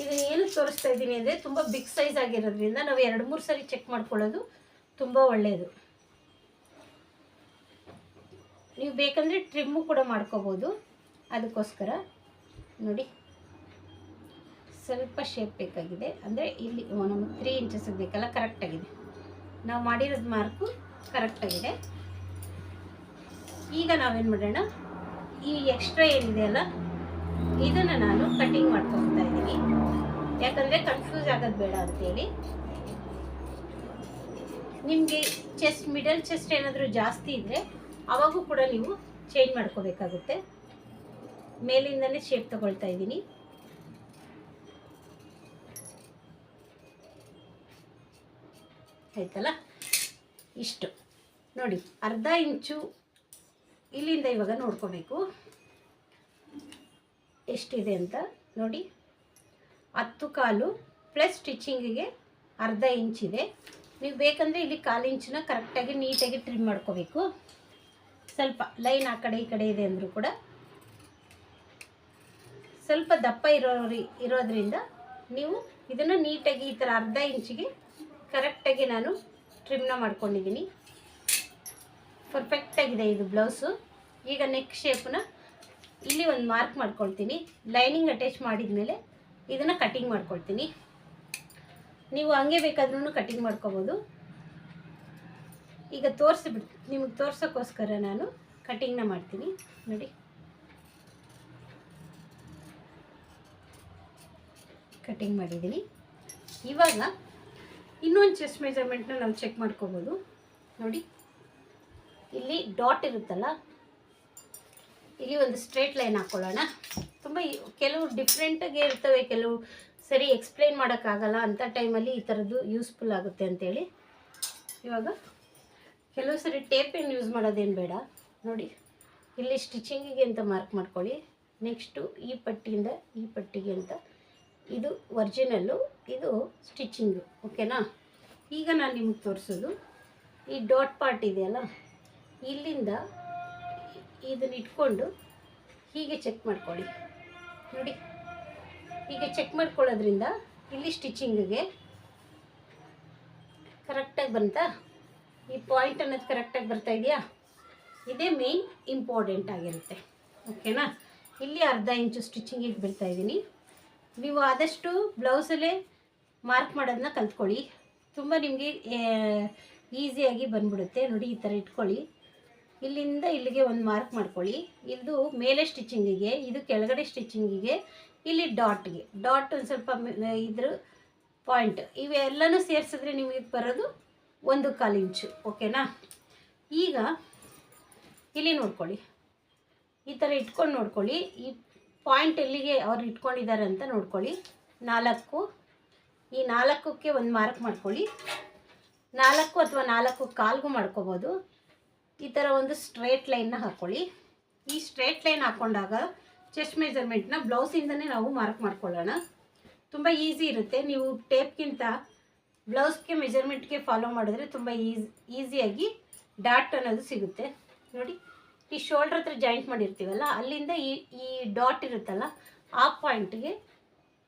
ಇದನ್ನ ಏನು ತೋರಿಸ್ತಾ ಇದ್ದೀನಿ ಅಂದರೆ ತುಂಬ ಬಿಗ್ ಸೈಜ್ ಆಗಿರೋದ್ರಿಂದ ನಾವು ಎರಡು, ಮೂರು ಸರಿ ಚೆಕ್ ಮಾಡ್ಕೊಳ್ಳೋದು ತುಂಬ ಒಳ್ಳೆಯದು ನೀವು ಬೇಕಂದರೆ ಟ್ರಿಮ್ಮು ಕೂಡ ಮಾಡ್ಕೋಬೋದು. ಅದಕ್ಕೋಸ್ಕರ ನೋಡಿ. ಸ್ವಲ್ಪ ಶೇಪ್ ಬೇಕಾಗಿದೆ. ಅಂದರೆ ಇಲ್ಲಿ ನಮಗೆ ತ್ರೀ ಇಂಚಸ್ ಬೇಕಲ್ಲ ಕರೆಕ್ಟಾಗಿದೆ ನಾವು ಮಾಡಿರೋದು ಮಾರ್ಕು ಕರೆಕ್ಟಾಗಿದೆ ಈಗ ನಾವೇನು ಮಾಡೋಣ? ಈ ಎಕ್ಸ್ಟ್ರಾ ಏನಿದೆ ಅಲ್ಲ ಇದನ್ನು ನಾನು ಕಟಿಂಗ್ ಮಾಡ್ಕೊಳ್ತಾ ಇದ್ದೀನಿ. ಯಾಕಂದರೆ ಕನ್ಫ್ಯೂಸ್ ಆಗೋದು ಬೇಡ ಅಂತೇಳಿ. ನಿಮಗೆ ಚೆಸ್ಟ್ ಮಿಡಲ್ ಚೆಸ್ಟ್ ಏನಾದರೂ ಜಾಸ್ತಿ ಇದ್ದರೆ ಅವಾಗೂ ಕೂಡ ನೀವು ಚೇಂಜ್ ಮಾಡ್ಕೋಬೇಕಾಗುತ್ತೆ. ಮೇಲಿಂದಲೇ ಶೇಪ್ ತಗೊಳ್ತಾ ಇದ್ದೀನಿ. ಆಯ್ತಲ್ಲ? ಇಷ್ಟು. ನೋಡಿ, ಅರ್ಧ ಇಂಚು ಇಲ್ಲಿಂದ ಇವಾಗ ನೋಡ್ಕೋಬೇಕು. ಎಷ್ಟಿದೆ ಅಂತ ನೋಡಿ. ಹತ್ತು ಕಾಲು ಪ್ಲಸ್ ಸ್ಟಿಚಿಂಗಿಗೆ ಅರ್ಧ ಇಂಚಿದೆ ನೀವು ಬೇಕಂದರೆ ಇಲ್ಲಿ ಕಾಲು ಇಂಚನ್ನ ಕರೆಕ್ಟಾಗಿ ನೀಟಾಗಿ ಟ್ರಿಮ್ ಮಾಡ್ಕೋಬೇಕು. ಸ್ವಲ್ಪ ಲೈನ್ ಆ ಕಡೆ ಈ ಕಡೆ ಇದೆ ಅಂದರೂ ಕೂಡ. ಸ್ವಲ್ಪ ದಪ್ಪ ಇರೋ ಇರೋದ್ರಿಂದ ನೀವು ಇದನ್ನು ನೀಟಾಗಿ ಈ ಥರ ಅರ್ಧ ಇಂಚಿಗೆ ಕರೆಕ್ಟಾಗಿ ನಾನು ಟ್ರಿಮ್ನ ಮಾಡ್ಕೊಂಡಿದ್ದೀನಿ. ಪರ್ಫೆಕ್ಟಾಗಿದೆ ಇದು ಬ್ಲೌಸು ಈಗ ನೆಕ್ ಶೇಪ್ನ ಇಲ್ಲಿ ಒಂದು ಮಾರ್ಕ್ ಮಾಡ್ಕೊಳ್ತೀನಿ. ಲೈನಿಂಗ್ ಅಟ್ಯಾಚ್ ಮಾಡಿದ ಮೇಲೆ ಇದನ್ನು ಕಟ್ಟಿಂಗ್ ಮಾಡ್ಕೊಳ್ತೀನಿ. ನೀವು ಹಂಗೆ ಬೇಕಾದ್ರೂ ಕಟಿಂಗ್ ಮಾಡ್ಕೋಬೋದು. ಈಗ ತೋರಿಸ್ಬಿಡ್, ನಿಮಗೆ ತೋರ್ಸೋಕ್ಕೋಸ್ಕರ ನಾನು ಕಟಿಂಗ್ನ ಮಾಡ್ತೀನಿ. ನೋಡಿ. ಕಟ್ಟಿಂಗ್ ಮಾಡಿದ್ದೀನಿ. ಇವಾಗ ಇನ್ನೊಂದು ಚೆಸ್ಟ್ ಮೆಜರ್ಮೆಂಟ್ನ ನಾವು ಚೆಕ್ ಮಾಡ್ಕೋಬೋದು. ನೋಡಿ. ಇಲ್ಲಿ ಡಾಟ್ ಇರುತ್ತಲ್ಲ ಇಲ್ಲಿ ಒಂದು ಸ್ಟ್ರೇಟ್ ಲೈನ್ ಹಾಕ್ಕೊಳ್ಳೋಣ ತುಂಬ ಕೆಲವು ಡಿಫ್ರೆಂಟಾಗಿ ಇರ್ತವೆ, ಕೆಲವು ಸರಿ ಎಕ್ಸ್ಪ್ಲೈನ್ ಮಾಡೋಕ್ಕಾಗಲ್ಲ ಅಂಥ ಟೈಮಲ್ಲಿ ಈ ಥರದ್ದು ಯೂಸ್ಫುಲ್ ಆಗುತ್ತೆ ಅಂತೇಳಿ. ಇವಾಗ ಕೆಲವು ಸರಿ ಟೇಪ್ ಏನು ಯೂಸ್ ಮಾಡೋದೇನು ಬೇಡ. ನೋಡಿ, ಇಲ್ಲಿ ಸ್ಟಿಚಿಂಗಿಗೆ ಅಂತ ಮಾರ್ಕ್ ಮಾಡ್ಕೊಳ್ಳಿ. ನೆಕ್ಸ್ಟು ಈ ಪಟ್ಟಿಯಿಂದ ಈ ಪಟ್ಟಿಗೆ ಅಂತ. ಇದು ಒರಿಜಿನಲ್ಲು ಇದು ಸ್ಟಿಚಿಂಗು ಓಕೆನಾ ಈಗ ನಾನು ನಿಮಗೆ ತೋರಿಸೋದು. ಈ ಡಾಟ್ ಪಾರ್ಟ್ ಇದೆಯಲ್ಲ, ಇಲ್ಲಿಂದ ಇದನ್ನ ಇಟ್ಕೊಂಡು ಹೀಗೆ ಚೆಕ್ ಮಾಡ್ಕೊಳ್ಳಿ. ನೋಡಿ, ಹೀಗೆ ಚೆಕ್ ಮಾಡ್ಕೊಳ್ಳೋದ್ರಿಂದ ಇಲ್ಲಿ ಸ್ಟಿಚಿಂಗಿಗೆ ಕರೆಕ್ಟಾಗಿ ಬಂತಾ? ಈ ಪಾಯಿಂಟ್ ಅನ್ನೋದು ಕರೆಕ್ಟಾಗಿ ಬರ್ತಾ ಇದೆಯಾ? ಇದೇ ಮೇನ್ ಇಂಪಾರ್ಟೆಂಟ್ ಆಗಿರುತ್ತೆ. ಓಕೆನಾ ಇಲ್ಲಿ ಅರ್ಧ ಇಂಚು ಸ್ಟಿಚಿಂಗಿಗೆ ಬಿಡ್ತಾ ಇದ್ದೀನಿ. ನೀವು ಆದಷ್ಟು ಬ್ಲೌಸಲ್ಲೇ ಮಾರ್ಕ್ ಮಾಡೋದನ್ನ ಕಲ್ತ್ಕೊಳ್ಳಿ. ತುಂಬ ನಿಮಗೆ ಈಸಿಯಾಗಿ ಬಂದ್ಬಿಡುತ್ತೆ. ನೋಡಿ, ಈ ಥರ ಇಟ್ಕೊಳ್ಳಿ. ಇಲ್ಲಿಂದ ಇಲ್ಲಿಗೆ ಒಂದು ಮಾರ್ಕ್ ಮಾಡ್ಕೊಳ್ಳಿ. ಇದು ಮೇಲೆ ಸ್ಟಿಚಿಂಗಿಗೆ ಇದು ಕೆಳಗಡೆ ಸ್ಟಿಚಿಂಗಿಗೆ ಇಲ್ಲಿ ಡಾಟ್ಗೆ ಡಾಟ್ ಒಂದು ಸ್ವಲ್ಪ ಇದ್ರ ಪಾಯಿಂಟ್ ಇವೆಲ್ಲನೂ ಸೇರಿಸಿದ್ರೆ ನಿಮಗೆ ಬರೋದು ಒಂದು ಕಾಲು ಇಂಚು ಓಕೆನಾ ಈಗ ಇಲ್ಲಿ ನೋಡ್ಕೊಳ್ಳಿ. ಈ ಥರ ಇಟ್ಕೊಂಡು ನೋಡ್ಕೊಳ್ಳಿ. ಈ ಪಾಯಿಂಟ್ ಎಲ್ಲಿಗೆ ಅವ್ರು ಇಟ್ಕೊಂಡಿದ್ದಾರೆ ಅಂತ ನೋಡ್ಕೊಳ್ಳಿ. ನಾಲ್ಕು. ಈ ನಾಲ್ಕಕ್ಕೆ ಒಂದು ಮಾರ್ಕ್ ಮಾಡ್ಕೊಳ್ಳಿ. ನಾಲ್ಕು ಅಥವಾ ನಾಲ್ಕು ಕಾಲ್ಗೂ ಮಾಡ್ಕೋಬೋದು. ಈ ಥರ ಒಂದು ಸ್ಟ್ರೇಟ್ ಲೈನ್ನ ಹಾಕ್ಕೊಳ್ಳಿ ಈ ಸ್ಟ್ರೇಟ್ ಲೈನ್ ಹಾಕ್ಕೊಂಡಾಗ ಚೆಸ್ಟ್ ಮೆಜರ್ಮೆಂಟ್ನ ಬ್ಲೌಸಿಂದನೇ ನಾವು ಮಾರ್ಕ್ ಮಾಡ್ಕೊಳ್ಳೋಣ. ತುಂಬ ಈಸಿ ಇರುತ್ತೆ. ನೀವು ಟೇಪ್ಗಿಂತ ಬ್ಲೌಸ್ಗೆ ಮೆಜರ್ಮೆಂಟ್ಗೆ ಫಾಲೋ ಮಾಡಿದ್ರೆ ತುಂಬ ಈಸಿ ಈಸಿಯಾಗಿ ಡಾಟ್ ಅನ್ನೋದು ಸಿಗುತ್ತೆ. ನೋಡಿ, ಈ ಶೋಲ್ಡ್ರ್ ಹತ್ರ ಜಾಯಿಂಟ್ ಮಾಡಿರ್ತೀವಲ್ಲ, ಅಲ್ಲಿಂದ ಈ ಡಾಟ್ ಇರುತ್ತಲ್ಲ, ಆ ಪಾಯಿಂಟ್ಗೆ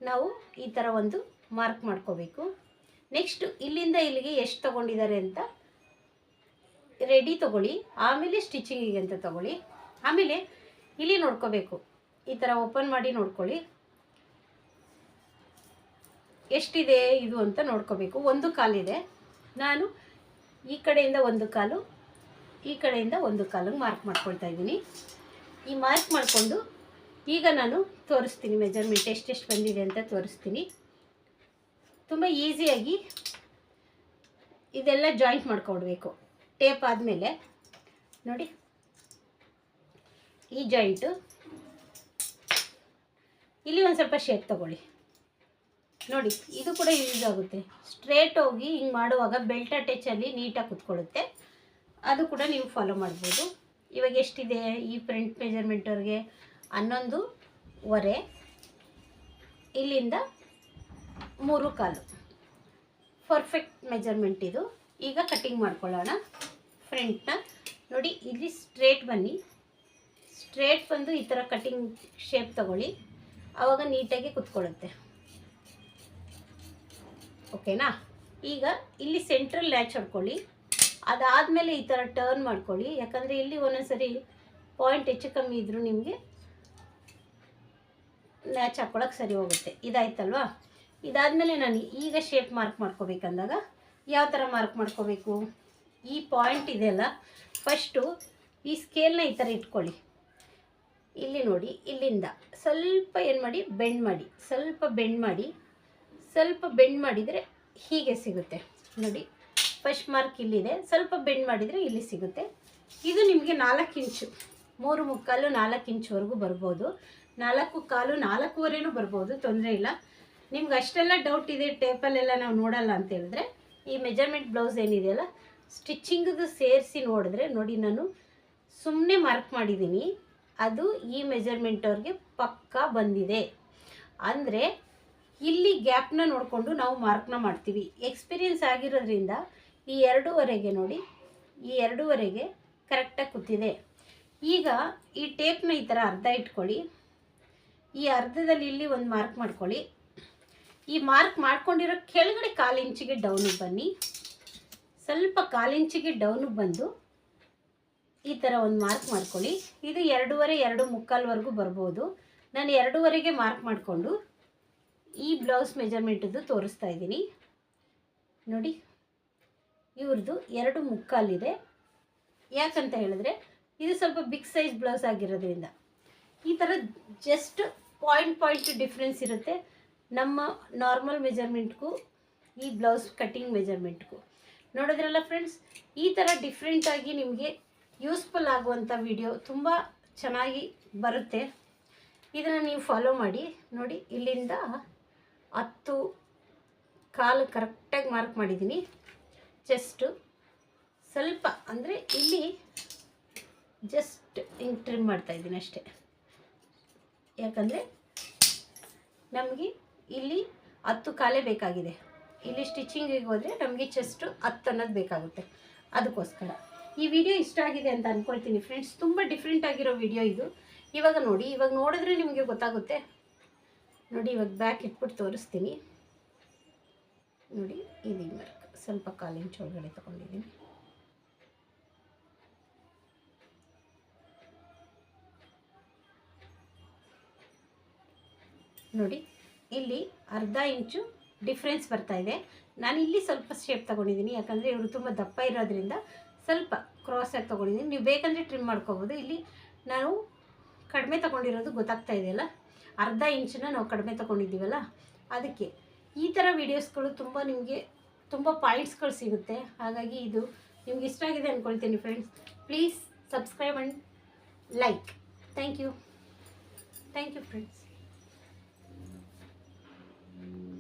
ನಾವು ಈ ಥರ ಒಂದು ಮಾರ್ಕ್ ಮಾಡ್ಕೋಬೇಕು. ನೆಕ್ಸ್ಟ್ ಇಲ್ಲಿಂದ ಇಲ್ಲಿಗೆ ಎಷ್ಟು ತೊಗೊಂಡಿದ್ದಾರೆ ಅಂತ ರೆಡಿ ತೊಗೊಳ್ಳಿ, ಆಮೇಲೆ ಸ್ಟಿಚಿಂಗಿಗೆ ಅಂತ ತೊಗೊಳ್ಳಿ. ಆಮೇಲೆ ಇಲ್ಲಿ ನೋಡ್ಕೋಬೇಕು. ಈ ಥರ ಓಪನ್ ಮಾಡಿ ನೋಡ್ಕೊಳ್ಳಿ. ಎಷ್ಟಿದೆ ಇದು ಅಂತ ನೋಡ್ಕೋಬೇಕು. ಒಂದು ಕಾಲಿದೆ ನಾನು ಈ ಕಡೆಯಿಂದ ಒಂದು ಕಾಲು, ಈ ಕಡೆಯಿಂದ ಒಂದು ಕಾಲು ಮಾರ್ಕ್ ಮಾಡ್ಕೊಳ್ತಾ ಇದ್ದೀನಿ. ಈ ಮಾರ್ಕ್ ಮಾಡಿಕೊಂಡು ಈಗ ನಾನು ತೋರಿಸ್ತೀನಿ ಮೆಜರ್ಮೆಂಟ್ ಎಷ್ಟೆಷ್ಟು ಬಂದಿದೆ ಅಂತ ತೋರಿಸ್ತೀನಿ. ತುಂಬ ಈಸಿಯಾಗಿ ಇದೆಲ್ಲ ಜಾಯಿಂಟ್ ಮಾಡ್ಕೊಡ್ಬೇಕು. ಟೇಪ್ ಆದಮೇಲೆ ನೋಡಿ, ಈ ಜಾಯಿಂಟು ಇಲ್ಲಿ ಒಂದು ಸ್ವಲ್ಪ ಶೇಪ್ ತಗೊಳ್ಳಿ. ನೋಡಿ, ಇದು ಕೂಡ ಯೂಸ್ ಆಗುತ್ತೆ. ಸ್ಟ್ರೇಟ್ ಹೋಗಿ ಹಿಂಗೆ ಮಾಡುವಾಗ ಬೆಲ್ಟ್ ಅಟ್ಯಾಚಲ್ಲಿ ನೀಟಾಗಿ ಕುತ್ಕೊಳ್ಳುತ್ತೆ. ಅದು ಕೂಡ ನೀವು ಫಾಲೋ ಮಾಡ್ಬೋದು. ಇವಾಗ ಎಷ್ಟಿದೆ? ಈ ಫ್ರಂಟ್ ಮೆಜರ್ಮೆಂಟವ್ರಿಗೆ ಹನ್ನೊಂದು ವರೆ, ಇಲ್ಲಿಂದ ಮೂರು ಕಾಲು. ಪರ್ಫೆಕ್ಟ್ ಮೆಜರ್ಮೆಂಟ್ ಇದು. ಈಗ ಕಟ್ಟಿಂಗ್ ಮಾಡ್ಕೊಳ್ಳೋಣ. ಫ್ರಂಟ್ನ ನೋಡಿ, ಇಲ್ಲಿ ಸ್ಟ್ರೇಟ್ ಬನ್ನಿ. ಸ್ಟ್ರೇಟ್ ಬಂದು ಈ ಥರ ಕಟ್ಟಿಂಗ್ ಶೇಪ್ ತಗೊಳ್ಳಿ. ಆವಾಗ ನೀಟಾಗಿ ಕುತ್ಕೊಳ್ಳುತ್ತೆ. ಓಕೆನಾ ಈಗ ಇಲ್ಲಿ ಸೆಂಟ್ರಲ್ ಲ್ಯಾಚ್ ಹೊಡ್ಕೊಳ್ಳಿ. ಅದಾದಮೇಲೆ ಈ ಥರ ಟರ್ನ್ ಮಾಡ್ಕೊಳ್ಳಿ. ಯಾಕಂದರೆ ಇಲ್ಲಿ ಒಂದೊಂದ್ಸರಿ ಪಾಯಿಂಟ್ ಹೆಚ್ಚು ಕಮ್ಮಿ ಇದ್ದರೂ ನಿಮಗೆ ಲ್ಯಾಚ್ ಹಾಕ್ಕೊಳಕ್ಕೆ ಸರಿ ಹೋಗುತ್ತೆ. ಇದಾಯ್ತಲ್ವಾ? ಇದಾದಮೇಲೆ ನಾನು ಈಗ ಶೇಪ್ ಮಾರ್ಕ್ ಮಾಡ್ಕೋಬೇಕಂದಾಗ ಯಾವ ಥರ ಮಾರ್ಕ್ ಮಾಡ್ಕೋಬೇಕು? ಈ ಪಾಯಿಂಟ್ ಇದೆಯಲ್ಲ ಫಸ್ಟು ಈ ಸ್ಕೇಲ್ನ ಈ ಥರ ಇಟ್ಕೊಳ್ಳಿ. ಇಲ್ಲಿ ನೋಡಿ, ಇಲ್ಲಿಂದ. ಸ್ವಲ್ಪ ಏನು ಮಾಡಿ ಬೆಂಡ್ ಮಾಡಿ. ಸ್ವಲ್ಪ ಬೆಂಡ್ ಮಾಡಿ. ಸ್ವಲ್ಪ ಬೆಂಡ್ ಮಾಡಿದರೆ ಹೀಗೆ ಸಿಗುತ್ತೆ. ನೋಡಿ ಫಸ್ಟ್ ಮಾರ್ಕ್ ಇಲ್ಲಿದೆ. ಸ್ವಲ್ಪ ಬೆಂಡ್ ಮಾಡಿದರೆ ಇಲ್ಲಿ ಸಿಗುತ್ತೆ. ಇದು ನಿಮಗೆ ನಾಲ್ಕು ಇಂಚು ಮೂರು ಮುಕ್ಕಾಲು ನಾಲ್ಕು ಇಂಚುವರೆಗೂ ಬರ್ಬೋದು. ನಾಲ್ಕು ಕಾಲು ನಾಲ್ಕೂವರೆನೂ ಬರ್ಬೋದು, ತೊಂದರೆ ಇಲ್ಲ. ನಿಮ್ಗೆ ಅಷ್ಟೆಲ್ಲ ಡೌಟ್ ಇದೆ ಟೇಪಲ್ಲೆಲ್ಲ ನಾವು ನೋಡಲ್ಲ ಅಂತ ಹೇಳಿದ್ರೆ ಈ ಮೆಜರ್ಮೆಂಟ್ ಬ್ಲೌಸ್ ಏನಿದೆಯಲ್ಲ ಸ್ಟಿಚ್ಚಿಂಗದು ಸೇರಿಸಿ ನೋಡಿದ್ರೆ ನೋಡಿ ನಾನು ಸುಮ್ಮನೆ ಮಾರ್ಕ್ ಮಾಡಿದ್ದೀನಿ ಅದು ಈ ಮೆಜರ್ಮೆಂಟ್ ಅವ್ರಿಗೆ ಪಕ್ಕ ಬಂದಿದೆ. ಅಂದರೆ ಇಲ್ಲಿ ಗ್ಯಾಪ್ನ ನೋಡಿಕೊಂಡು ನಾವು ಮಾರ್ಕ್ನ ಮಾಡ್ತೀವಿ. ಎಕ್ಸ್ಪೀರಿಯನ್ಸ್ ಆಗಿರೋದ್ರಿಂದ ಈ ಎರಡೂವರೆಗೆ ನೋಡಿ, ಈ ಎರಡೂವರೆಗೆ ಕರೆಕ್ಟಾಗಿ ಕೂತಿದೆ. ಈಗ ಈ ಟೇಪ್ನ ಈ ಥರ ಅರ್ಧ ಇಟ್ಕೊಳ್ಳಿ. ಈ ಅರ್ಧದಲ್ಲಿ ಇಲ್ಲಿ ಒಂದು ಮಾರ್ಕ್ ಮಾಡ್ಕೊಳ್ಳಿ. ಈ ಮಾರ್ಕ್ ಮಾಡ್ಕೊಂಡಿರೋ ಕೆಳಗಡೆ ಕಾಲು ಇಂಚಿಗೆ ಡೌನಿಗೆ ಬನ್ನಿ. ಸ್ವಲ್ಪ ಕಾಲು ಇಂಚಿಗೆ ಡೌನಿಗೆ ಬಂದು ಈ ಥರ ಒಂದು ಮಾರ್ಕ್ ಮಾಡ್ಕೊಳ್ಳಿ. ಇದು ಎರಡೂವರೆ, ಎರಡು ಮುಕ್ಕಾಲ್ವರೆಗೂ ಬರ್ಬೋದು. ನಾನು ಎರಡೂವರೆಗೆ ಮಾರ್ಕ್ ಮಾಡಿಕೊಂಡು ಈ ಬ್ಲೌಸ್ ಮೆಜರ್ಮೆಂಟದ್ದು ತೋರಿಸ್ತಾ ಇದ್ದೀನಿ. ನೋಡಿ ಇವ್ರದ್ದು ಎರಡು ಮುಕ್ಕಾಲಿದೆ. ಯಾಕಂತ ಹೇಳಿದ್ರೆ, ಇದು ಸ್ವಲ್ಪ ಬಿಗ್ ಸೈಜ್ ಬ್ಲೌಸ್ ಆಗಿರೋದ್ರಿಂದ. ಈ ಥರ ಜಸ್ಟ್ ಪಾಯಿಂಟ್ ಪಾಯಿಂಟ್ ಡಿಫ್ರೆನ್ಸ್ ಇರುತ್ತೆ. ನಮ್ಮ ನಾರ್ಮಲ್ ಮೆಜರ್ಮೆಂಟ್ಗೂ ಈ ಬ್ಲೌಸ್ ಕಟ್ಟಿಂಗ್ ಮೆಜರ್ಮೆಂಟ್ಗೂ ನೋಡಿದ್ರಲ್ಲ ಫ್ರೆಂಡ್ಸ್ ಈ ಥರ ಡಿಫ್ರೆಂಟಾಗಿ ನಿಮಗೆ ಯೂಸ್ಫುಲ್ ಆಗುವಂಥ ವಿಡಿಯೋ ತುಂಬ ಚೆನ್ನಾಗಿ ಬರುತ್ತೆ. ಇದನ್ನು ನೀವು ಫಾಲೋ ಮಾಡಿ. ನೋಡಿ, ಇಲ್ಲಿಂದ ಹತ್ತು ಕಾಲು ಕರೆಕ್ಟಾಗಿ ಮಾರ್ಕ್ ಮಾಡಿದ್ದೀನಿ. ಜಸ್ಟು ಸ್ವಲ್ಪ, ಅಂದರೆ ಇಲ್ಲಿ ಜಸ್ಟ್ ಹಿಂಗೆ ಟ್ರಿಮ್ ಮಾಡ್ತಾಯಿದ್ದೀನಿ ಅಷ್ಟೇ. ಯಾಕಂದರೆ ನಮಗೆ ಇಲ್ಲಿ ಹತ್ತು ಕಾಲೇ ಬೇಕಾಗಿದೆ. ಇಲ್ಲಿ ಸ್ಟಿಚಿಂಗಿಗೆ ಹೋದರೆ ನಮಗೆ ಚೆಸ್ಟು ಹತ್ತು ಅನ್ನೋದು ಬೇಕಾಗುತ್ತೆ. ಅದಕ್ಕೋಸ್ಕರ. ಈ ವಿಡಿಯೋ ಇಷ್ಟ ಆಗಿದೆ ಅಂತ ಅಂದ್ಕೊಳ್ತೀನಿ ಫ್ರೆಂಡ್ಸ್ ತುಂಬ ಡಿಫ್ರೆಂಟ್ ಆಗಿರೋ ವಿಡಿಯೋ ಇದು. ಇವಾಗ ನೋಡಿ, ಇವಾಗ ನೋಡಿದ್ರೆ ನಿಮಗೆ ಗೊತ್ತಾಗುತ್ತೆ. ನೋಡಿ, ಇವಾಗ ಬ್ಯಾಕ್ ಇಟ್ಬಿಟ್ಟು ತೋರಿಸ್ತೀನಿ. ನೋಡಿ, ಇದು ಮಾರ್ಕ್ ಸ್ವಲ್ಪ ಕಾಲಿಂಚ್ ಒಳಗಡೆ ತೊಗೊಂಡಿದ್ದೀನಿ. ನೋಡಿ ಇಲ್ಲಿ ಅರ್ಧ ಇಂಚು ಡಿಫ್ರೆನ್ಸ್ ಬರ್ತಾ ಇದೆ. ನಾನು ಇಲ್ಲಿ ಸ್ವಲ್ಪ ಶೇಪ್ ತೊಗೊಂಡಿದ್ದೀನಿ ಯಾಕಂದರೆ ಇವರು ತುಂಬ ದಪ್ಪ ಇರೋದ್ರಿಂದ ಸ್ವಲ್ಪ ಕ್ರಾಸಾಗಿ ತೊಗೊಂಡಿದ್ದೀನಿ ನೀವು ಬೇಕಂದರೆ ಟ್ರಿಮ್ ಮಾಡ್ಕೋಬೋದು. ಇಲ್ಲಿ ನಾವು ಕಡಿಮೆ ತೊಗೊಂಡಿರೋದು ಗೊತ್ತಾಗ್ತಾ ಇದೆಯಲ್ಲ ಅರ್ಧ ಇಂಚನ್ನ ನಾವು ಕಡಿಮೆ ತೊಗೊಂಡಿದ್ದೀವಲ್ಲ? ಅದಕ್ಕೆ ಈ ಥರ ವೀಡಿಯೋಸ್ಗಳು ತುಂಬ ನಿಮಗೆ ತುಂಬ ಪಾಯಿಂಟ್ಸ್ಗಳು ಸಿಗುತ್ತೆ. ಹಾಗಾಗಿ ಇದು ನಿಮ್ಗೆ ಇಷ್ಟ ಆಗಿದೆ ಅಂದ್ಕೊಳ್ತೀನಿ friends please subscribe and like thank you thank you friends